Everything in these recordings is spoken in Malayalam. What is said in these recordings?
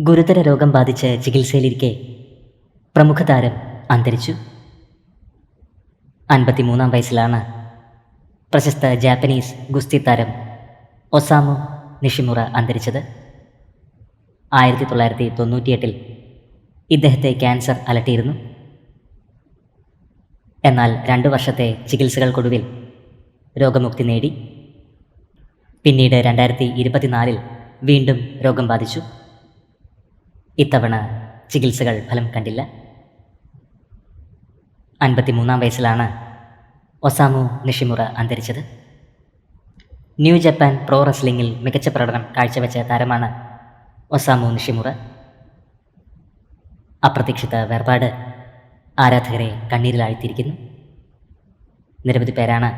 ഗുരുതര രോഗം ബാധിച്ച് ചികിത്സയിലിരിക്കെ പ്രമുഖ താരം അന്തരിച്ചു. അൻപത്തിമൂന്നാം വയസ്സിലാണ് പ്രശസ്ത ജാപ്പനീസ് ഗുസ്തി താരം ഒസാമു നിഷിമുറ അന്തരിച്ചത്. ആയിരത്തി തൊള്ളായിരത്തി തൊണ്ണൂറ്റിയെട്ടിൽ ഇദ്ദേഹത്തെ ക്യാൻസർ അലട്ടിയിരുന്നു. എന്നാൽ രണ്ടു വർഷത്തെ ചികിത്സകൾക്കൊടുവിൽ രോഗമുക്തി നേടി. പിന്നീട് രണ്ടായിരത്തി ഇരുപത്തിനാലിൽ വീണ്ടും രോഗം ബാധിച്ചു. ഇത്തവണ ചികിത്സകൾ ഫലം കണ്ടില്ല. അൻപത്തിമൂന്നാം വയസ്സിലാണ് ഒസാമു നിഷിമുറ അന്തരിച്ചത്. ന്യൂ ജപ്പാൻ പ്രോ റെസ്ലിംഗിൽ മികച്ച പ്രകടനം കാഴ്ചവെച്ച താരമാണ് ഒസാമു നിഷിമുറ. അപ്രതീക്ഷിത വേർപാട് ആരാധകരെ കണ്ണീരിലാഴ്ത്തിയിരിക്കുന്നു. നിരവധി പേരാണ്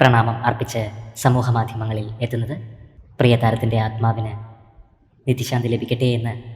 പ്രണാമം അർപ്പിച്ച് സമൂഹമാധ്യമങ്ങളിൽ എത്തുന്നത്. പ്രിയ താരത്തിന്റെ ആത്മാവിന് നിത്യശാന്തി ലഭിക്കട്ടെ എന്ന്